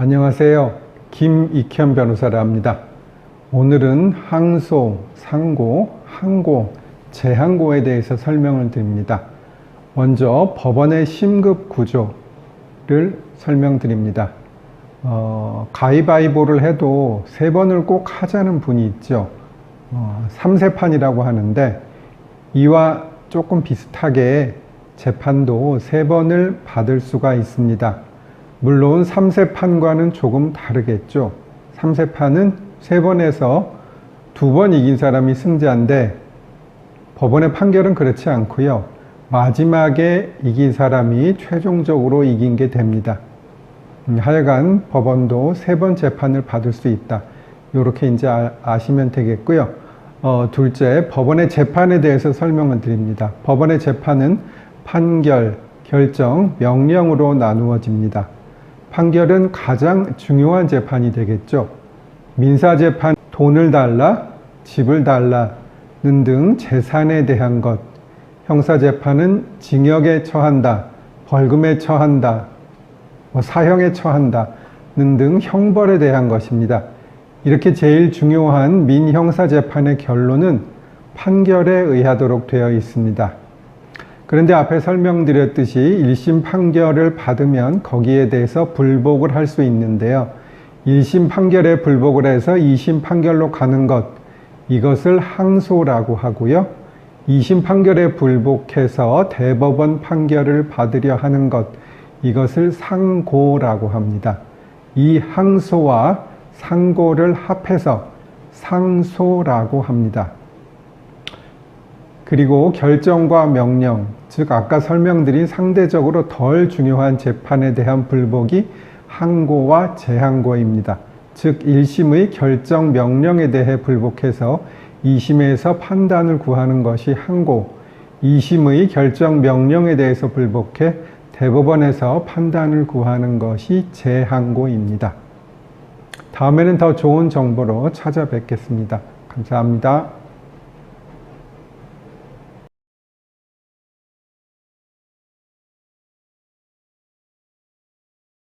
안녕하세요. 김익현 변호사라 합니다. 오늘은 항소, 상고, 항고, 재항고에 대해서 설명을 드립니다. 먼저 법원의 심급 구조를 설명드립니다. 어, 가위바위보를 해도 세 번을 꼭 하자는 분이 있죠. 어, 삼세판이라고 하는데 이와 조금 비슷하게 재판도 세 번을 받을 수가 있습니다. 물론 3세판과는 조금 다르겠죠. 3세판은 세 번에서 두번 이긴 사람이 승자인데 법원의 판결은 그렇지 않고요. 마지막에 이긴 사람이 최종적으로 이긴 게 됩니다. 음, 하여간 법원도 세 번 재판을 받을 수 있다. 이렇게 이제 아, 아시면 되겠고요. 어, 둘째, 법원의 재판에 대해서 설명을 드립니다. 법원의 재판은 판결, 결정, 명령으로 나누어집니다. 판결은 가장 중요한 재판이 되겠죠. 민사재판, 돈을 달라, 집을 달라는 등 재산에 대한 것. 형사재판은 징역에 처한다, 벌금에 처한다, 뭐 사형에 처한다는 등 형벌에 대한 것입니다. 이렇게 제일 중요한 민형사재판의 결론은 판결에 의하도록 되어 있습니다. 그런데 앞에 설명드렸듯이 1심 판결을 받으면 거기에 대해서 불복을 할 수 있는데요. 1심 판결에 불복을 해서 2심 판결로 가는 것, 이것을 항소라고 하고요. 2심 판결에 불복해서 대법원 판결을 받으려 하는 것, 이것을 상고라고 합니다. 이 항소와 상고를 합해서 상소라고 합니다. 그리고 결정과 명령, 즉 아까 설명드린 상대적으로 덜 중요한 재판에 대한 불복이 항고와 재항고입니다. 즉 1심의 결정 명령에 대해 불복해서 2심에서 판단을 구하는 것이 항고, 2심의 결정 명령에 대해서 불복해 대법원에서 판단을 구하는 것이 재항고입니다. 다음에는 더 좋은 정보로 찾아뵙겠습니다. 감사합니다.